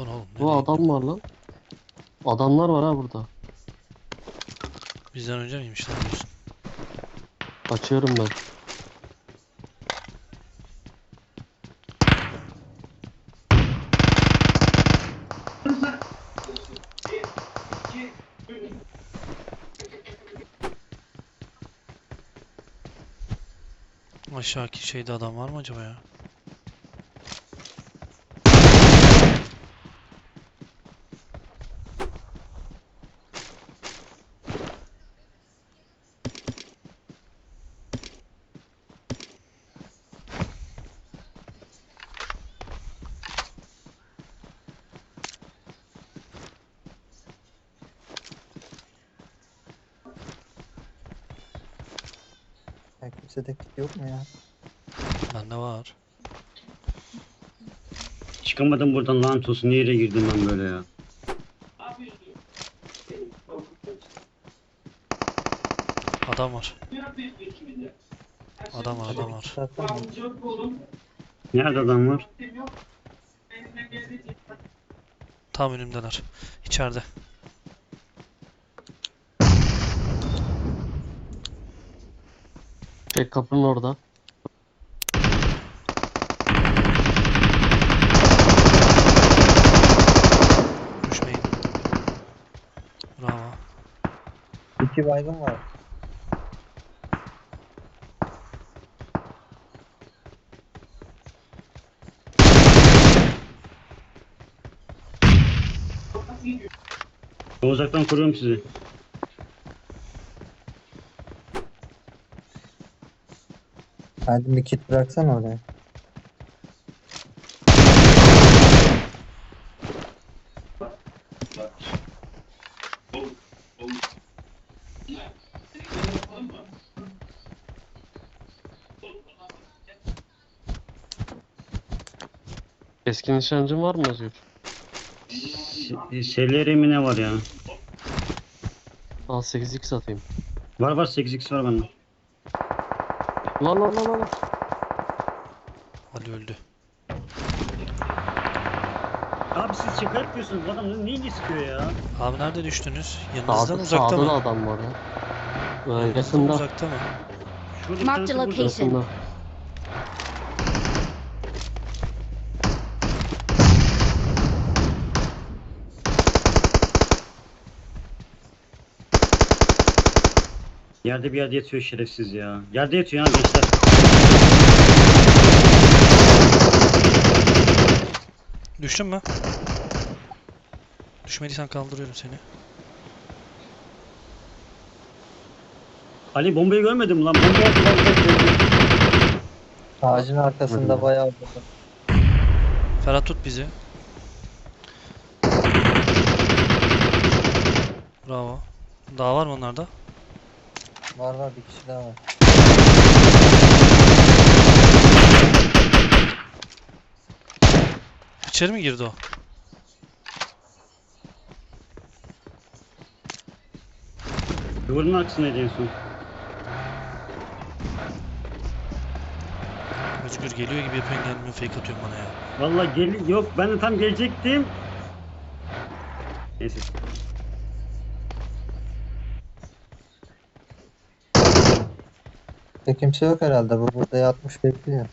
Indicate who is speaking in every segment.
Speaker 1: Lan oğlum.
Speaker 2: Bu adam var lan. Adamlar var ha burada.
Speaker 1: Bizden önce miymiş lan diyorsun?
Speaker 2: Açıyorum ben.
Speaker 1: Aşağıki şeyde adam var mı acaba ya?
Speaker 3: Kimsede kit yok mu ya?
Speaker 1: Bende var.
Speaker 4: Çıkamadım buradan lanet olsun. Nereye girdim ben böyle ya?
Speaker 1: Adam var. Adam var adam var.
Speaker 4: Nerede adam var?
Speaker 1: Tam önümdeler. İçeride.
Speaker 2: Şey kapının orada.
Speaker 1: Düşmeyin. Bravo.
Speaker 3: iki baygın var.
Speaker 4: Ben uzaktan koruyorum sizi.
Speaker 3: Hadi bir kit bıraksana oraya.
Speaker 2: Eski nişancın var mı Özgür?
Speaker 4: Selleri mi ne var ya?
Speaker 2: Al 8x atayım.
Speaker 4: Var var 8x var bende.
Speaker 2: Lan lan lan lan.
Speaker 1: Ali öldü.
Speaker 4: Abi siz şaka yapıyorsunuz. Adam niye niye sıkıyor ya?
Speaker 1: Abi nerede düştünüz? Yanınızdan
Speaker 2: Sağda,
Speaker 1: uzakta
Speaker 2: sağda da
Speaker 1: mı?
Speaker 2: adam var ya. Ee,
Speaker 1: Yanınızdan
Speaker 2: yakında.
Speaker 1: uzakta mı?
Speaker 4: Şurada bir
Speaker 5: Marked
Speaker 4: tanesi
Speaker 5: a
Speaker 4: burada.
Speaker 5: location.
Speaker 2: Yakında.
Speaker 4: Yerde bir yerde yatıyor şerefsiz ya. Yerde yatıyor ya gençler.
Speaker 1: Düştün mü? Düşmediysen kaldırıyorum seni.
Speaker 4: Ali bombayı görmedin mi lan? Bombayı öldü.
Speaker 3: Ağacın arkasında
Speaker 2: Hadi.
Speaker 3: bayağı burada.
Speaker 1: Ferhat tut bizi. Bravo. Daha var mı onlarda?
Speaker 3: Var var bir kişi daha var.
Speaker 1: İçeri mi girdi o?
Speaker 4: Duvarın arkasındaydı en son.
Speaker 1: Özgür geliyor gibi yapıyorsun gelmiyor fake atıyorsun bana ya.
Speaker 4: Vallahi gel yok ben de tam gelecektim. Neyse.
Speaker 3: Kimse yok herhalde. Bu burada yatmış bekliyor.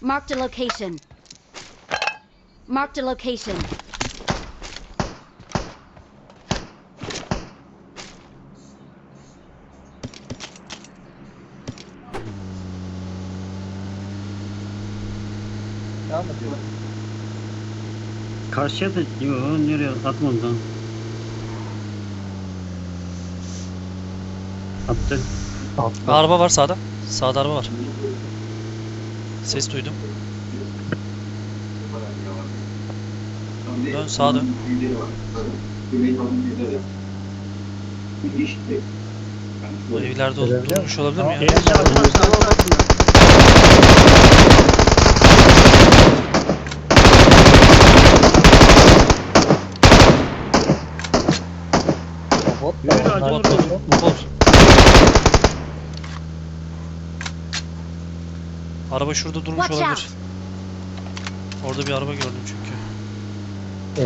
Speaker 5: Marked a location. Marked a location.
Speaker 3: Devam ediyor.
Speaker 4: Karşıya da yok nereye atmadı lan. Attı.
Speaker 2: Atla.
Speaker 1: Araba var sağda. Sağda araba var. Ses duydum. Dön sağa dön. Bu evlerde durmuş olabilir mi ya?
Speaker 4: Evde adam var, adam var. Vurdu.
Speaker 1: Araba şurada durmuş
Speaker 5: Watch
Speaker 1: olabilir. Orada bir araba gördüm çünkü.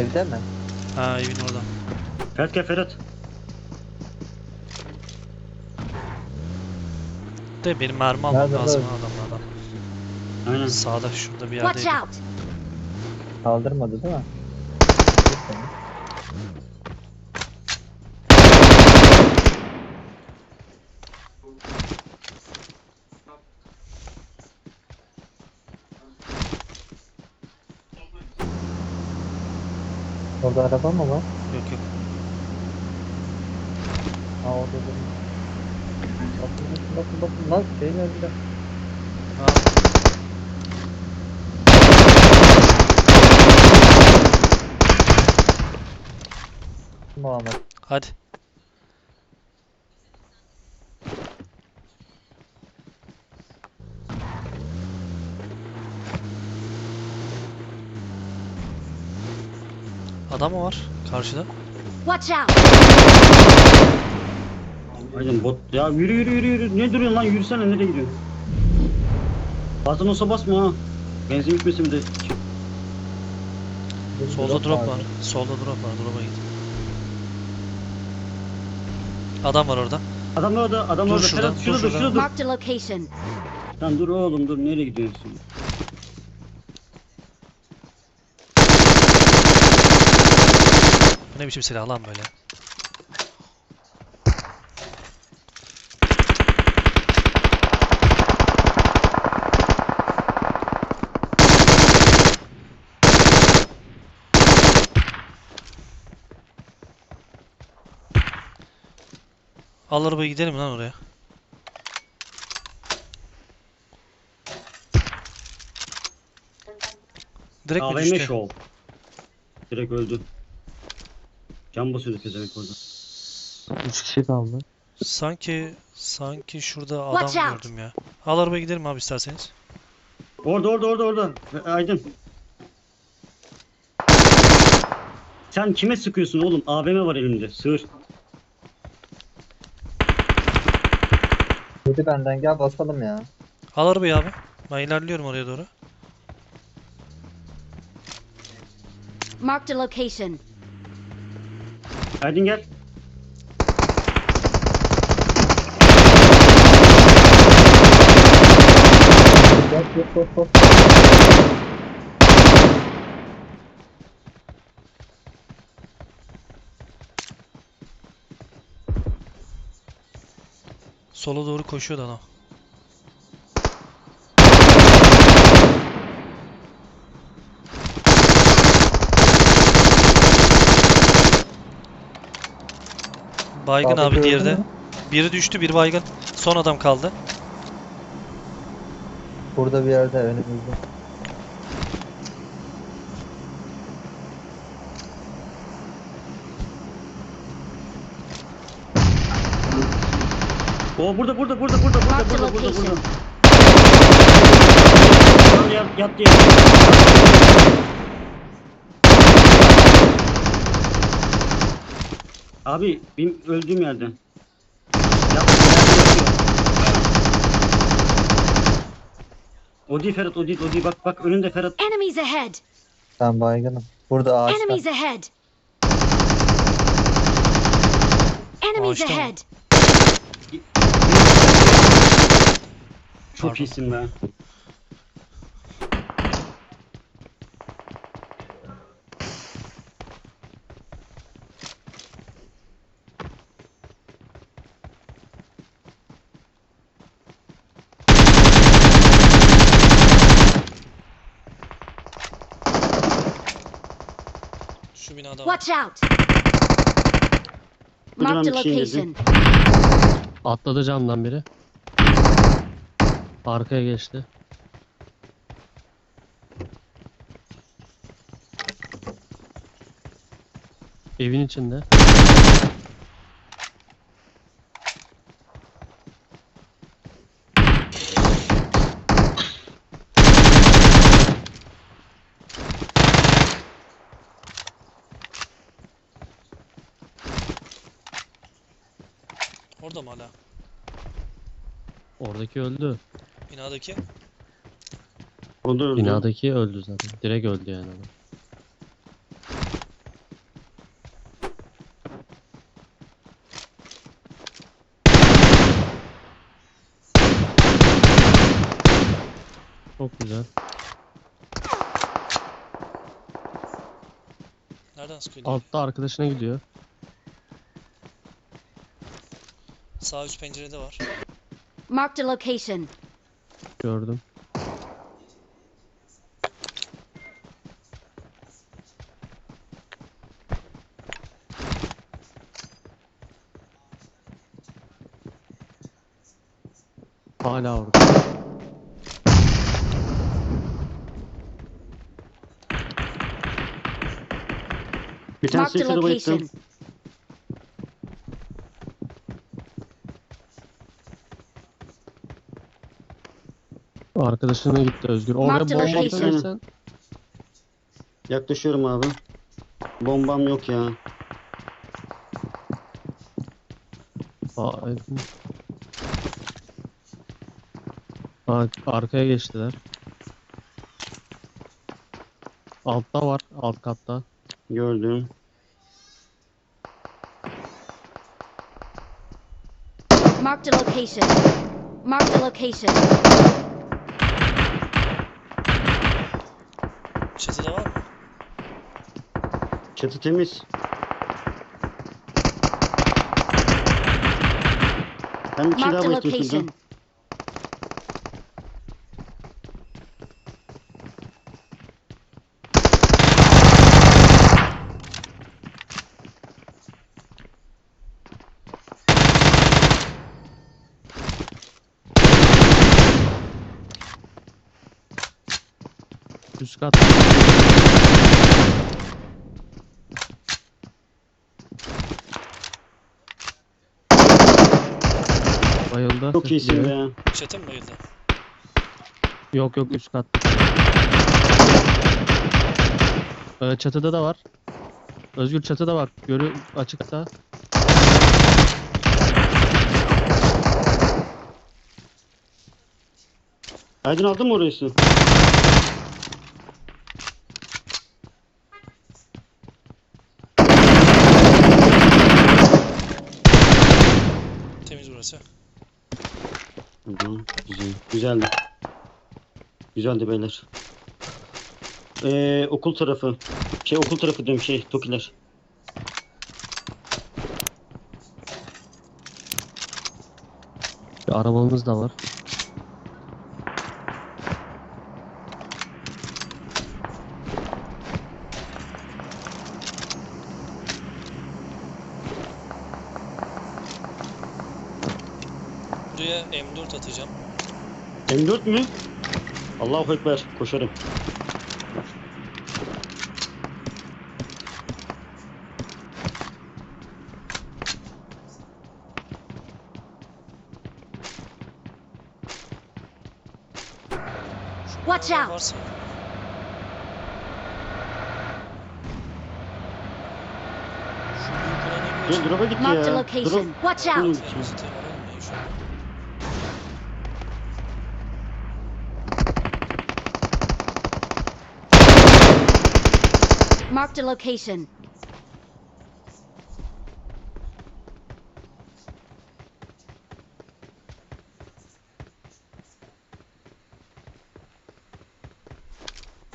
Speaker 3: Evde mi?
Speaker 1: Ha evin orada.
Speaker 4: Ferhat gel Ferhat.
Speaker 1: De benim mermi almam
Speaker 3: Nerede
Speaker 1: lazım
Speaker 3: böyle?
Speaker 1: adamlardan.
Speaker 4: Aynen.
Speaker 1: Sağda şurada bir
Speaker 5: Watch
Speaker 1: yerdeydi.
Speaker 5: out!
Speaker 3: Kaldırmadı değil mi? Orada araba mı var?
Speaker 1: Yok yok.
Speaker 3: Ha orada da. Bakın bakın bakın lan şeyin önünde.
Speaker 1: Ha,
Speaker 3: Muhammed.
Speaker 1: hadi. Adam mı var karşıda?
Speaker 5: Watch out!
Speaker 4: Aynen bot. Ya yürü yürü yürü yürü. Ne duruyorsun lan? Yürüsene nereye gidiyorsun? Bazen olsa basma ha. Benzin bitmesin bir de.
Speaker 1: Solda drop var. Solda drop var. Drop'a git. Adam var orada.
Speaker 4: Adam orada, adam
Speaker 1: Dur
Speaker 4: orada.
Speaker 1: şurada,
Speaker 4: Ferhat
Speaker 1: dur
Speaker 4: şurada dur,
Speaker 1: şurada.
Speaker 4: şurada dur.
Speaker 5: Marked a location.
Speaker 4: Lan dur oğlum dur. Nereye gidiyorsun?
Speaker 1: Bu ne biçim silah lan böyle? Al arabayı gidelim lan oraya. Direkt mi
Speaker 4: AVM
Speaker 1: düştü?
Speaker 4: şov. Direkt öldü. Can basıyordu pezevenk orada.
Speaker 2: 3 kişi kaldı.
Speaker 1: Sanki sanki şurada adam
Speaker 5: Watch out.
Speaker 1: gördüm ya. Al arabaya gidelim abi isterseniz.
Speaker 4: Orada orada orada orada. E, Aydın. Sen kime sıkıyorsun oğlum? AVM var elinde. Sığır.
Speaker 3: Dedi benden gel basalım ya.
Speaker 1: Al arabayı abi. Ben ilerliyorum oraya doğru.
Speaker 5: Marked a location.
Speaker 4: Aydın gel.
Speaker 3: Gel gel gel gel.
Speaker 1: Sola doğru koşuyordu adam. Baygın abi
Speaker 3: öldü
Speaker 1: diğeri de. Biri düştü, bir baygın. Son adam kaldı.
Speaker 3: Burada bir yerde önümüzde.
Speaker 4: O burada burada burada burada burada burada burada burada. Lan Yat yat Abi benim öldüğüm yerden. Yat, yat, yatıyor. O değil Ferhat o değil o değil bak bak önünde Ferhat.
Speaker 5: Enemies ahead!
Speaker 3: Ben baygınım. Burada ağaçta.
Speaker 5: Enemies ahead! Enemies ahead!
Speaker 4: Çok iyisin be.
Speaker 1: Binada var.
Speaker 5: Watch out!
Speaker 4: Kocaman
Speaker 5: Marked a
Speaker 4: bir şeyin
Speaker 5: location.
Speaker 2: Atladı camdan biri. Arkaya geçti. Evin içinde.
Speaker 1: Orada mı hala?
Speaker 2: Oradaki öldü.
Speaker 1: Binadaki.
Speaker 4: O da öldü.
Speaker 2: Binadaki öldü zaten. Direkt öldü yani adam. Çok güzel.
Speaker 1: Nereden sıkıyor?
Speaker 2: Altta arkadaşına gidiyor.
Speaker 1: Sağ üst pencerede var.
Speaker 5: Marked a location.
Speaker 2: Gördüm. Hala orada.
Speaker 4: Bir tane
Speaker 5: Marked a location.
Speaker 2: Arkadaşına gitti Özgür. Oraya bomba
Speaker 5: location.
Speaker 2: atarsan
Speaker 4: Yaklaşıyorum abi. Bombam yok ya.
Speaker 2: Aa, evet. Aa, arkaya geçtiler. Altta var, alt katta.
Speaker 4: Gördüm.
Speaker 5: Marked a location. Marked a location.
Speaker 1: Çatıda var mı?
Speaker 4: Çatı temiz. Ben bir şey
Speaker 5: Marked
Speaker 4: daha
Speaker 5: a
Speaker 4: bayılttım şuradan.
Speaker 2: Üst kat. Bayıldı.
Speaker 4: Çok iyisin be.
Speaker 1: Çatı mı bayıldı?
Speaker 2: Yok yok üst kat. Ee, çatıda da var. Özgür çatıda bak. Görü açıkta.
Speaker 4: Aydın aldın mı orası? Tamam, güzel. Güzeldi. Güzeldi beyler. Ee, okul tarafı. Şey okul tarafı diyorum şey Tokiler.
Speaker 2: Bir arabamız da var.
Speaker 1: M4
Speaker 4: mü? Allahu Ekber. Koşarım.
Speaker 5: Watch
Speaker 1: Araba
Speaker 5: out.
Speaker 1: Varsa. Şu büyük alana
Speaker 4: Dur
Speaker 1: geçin.
Speaker 4: drop'a gitti
Speaker 5: Marked a
Speaker 4: ya.
Speaker 5: location.
Speaker 4: Drop.
Speaker 5: Watch
Speaker 4: Dur,
Speaker 5: out.
Speaker 1: Temiz temiz olmayın şu an.
Speaker 5: Marked a location.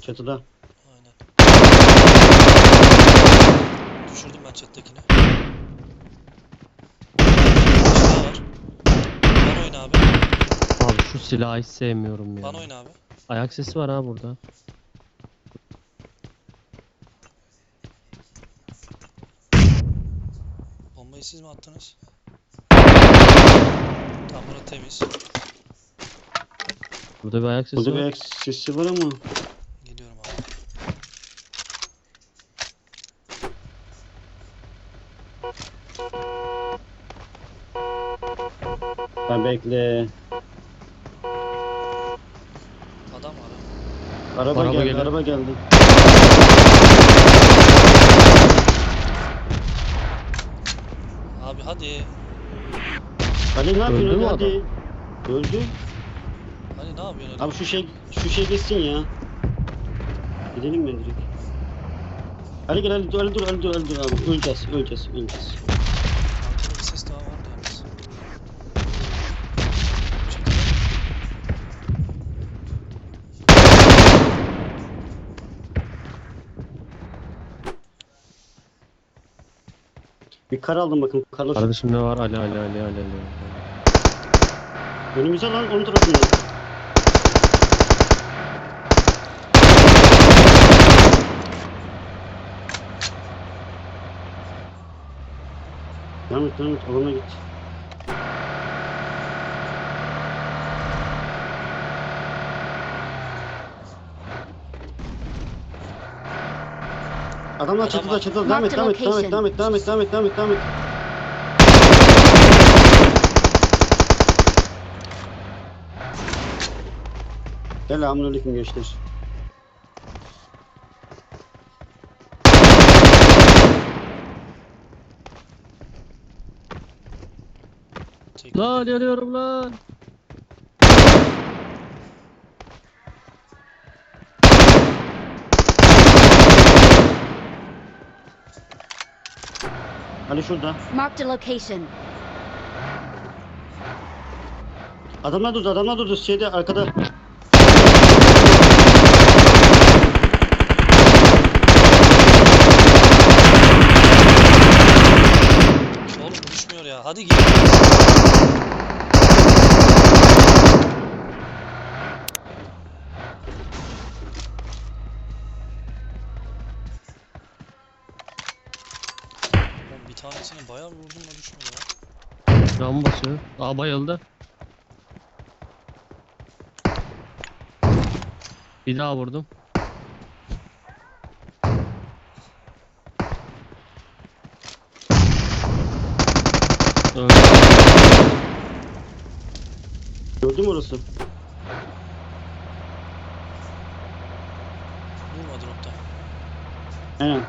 Speaker 4: Çatıda.
Speaker 1: Aynen. Düşürdüm ben chat'tekini. Aşağıda var. Bana oyna abi.
Speaker 2: Abi şu silahı hiç sevmiyorum ya.
Speaker 1: Bana oyna abi.
Speaker 2: Ayak sesi var ha burada.
Speaker 1: Bombayı siz mi attınız? Tamam burası temiz.
Speaker 2: Burada bir ayak sesi
Speaker 4: Burada bir
Speaker 2: var.
Speaker 4: ayak sesi var ama.
Speaker 1: Geliyorum abi.
Speaker 4: Ben bekle.
Speaker 1: Adam var ha.
Speaker 4: Araba,
Speaker 2: Araba
Speaker 4: geldi,
Speaker 2: geliyor.
Speaker 4: araba geldi.
Speaker 1: Abi hadi.
Speaker 4: Ali ne yapıyorsun?
Speaker 2: Öldü mü
Speaker 4: hadi, hadi. Öldü.
Speaker 1: Hani ne yapıyorsun?
Speaker 4: Abi şu şey şu şey geçsin ya. Gidelim ben direkt. Ali gel Ali dur Ali dur Ali dur Ali dur abi. Öleceğiz öleceğiz öleceğiz.
Speaker 1: Arkada bir ses daha vardı yalnız. Çekil.
Speaker 4: Bir kar aldım bakın. Karla
Speaker 2: Kardeşim ne var? Ali Ali Ali Ali Ali.
Speaker 4: Önümüze lan onun tarafında. Devam et devam et alana git. Adamlar
Speaker 1: Adam
Speaker 4: çatıda çatıda devam et devam et devam et devam et devam et devam et devam et devam et. Selamünaleyküm gençler.
Speaker 2: Lan yanıyorum lan.
Speaker 4: Ali şurada.
Speaker 5: Marked a location.
Speaker 4: Adamlar durdu, adamlar durdu. Şeyde arkada.
Speaker 1: Oğlum düşmüyor ya. Hadi gel. Vurdum da düşmüyor ya.
Speaker 2: Can basıyor. Aa bayıldı. Bir daha vurdum. Öldü.
Speaker 4: Gördün mü orası?
Speaker 1: Vurma dropta.
Speaker 4: Aynen.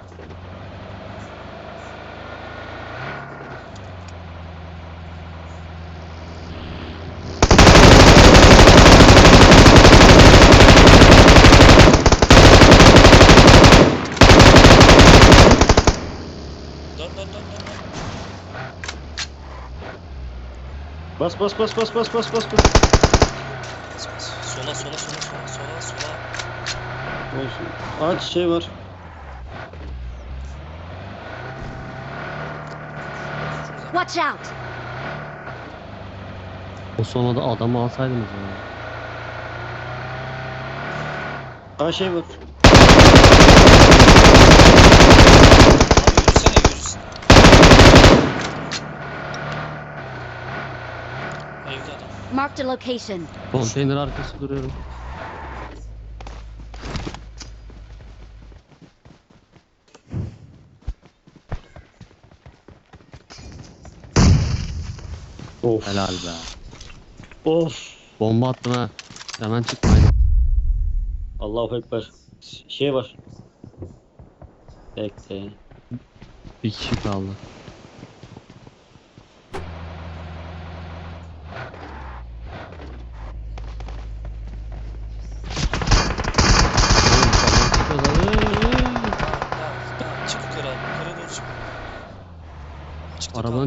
Speaker 1: Dön dön dön dön. dön.
Speaker 4: Bas bas bas bas bas bas bas bas.
Speaker 1: Bas bas. Sola sola sola sola sola sola.
Speaker 4: Olsun. Ağaç şey var.
Speaker 5: Watch out!
Speaker 2: O sonra da adamı alsaydınız ya.
Speaker 4: Aa şey var.
Speaker 1: Abi yürüsene yürüsün. Evde adam.
Speaker 5: Marked a location.
Speaker 2: Konteyner arkası duruyorum.
Speaker 4: Of.
Speaker 2: Helal be.
Speaker 4: Of.
Speaker 2: Bomba attım ha. Hemen çıkmayın.
Speaker 4: Allahu Ekber. Şey var. Bekle.
Speaker 2: Bir kişi kaldı.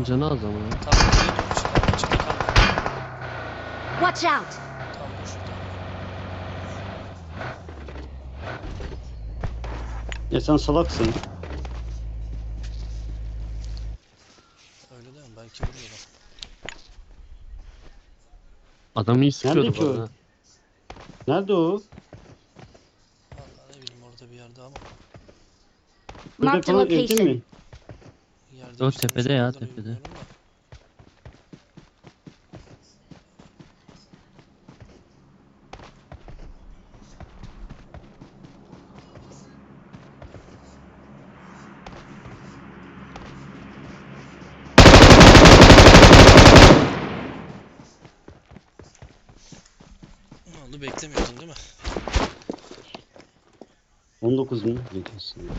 Speaker 2: Canı az ama. ya.
Speaker 5: Watch out!
Speaker 1: Şurada.
Speaker 4: Ya sen salaksın.
Speaker 1: Öyle deme belki vuruyorlar.
Speaker 2: Adam iyi sıkıyordu
Speaker 4: Nerede ki o?
Speaker 2: arada.
Speaker 4: Nerede o?
Speaker 1: Vallahi ne bileyim orada bir yerde ama.
Speaker 4: Burada
Speaker 5: Marked a
Speaker 4: falan evde
Speaker 5: location.
Speaker 4: mi?
Speaker 1: Yerde
Speaker 2: O
Speaker 1: işte
Speaker 2: tepede ya, tepede.
Speaker 1: bilmiyorum da. Ne oldu beklemiyordun değil mi?
Speaker 4: 19 mu? Beklesin.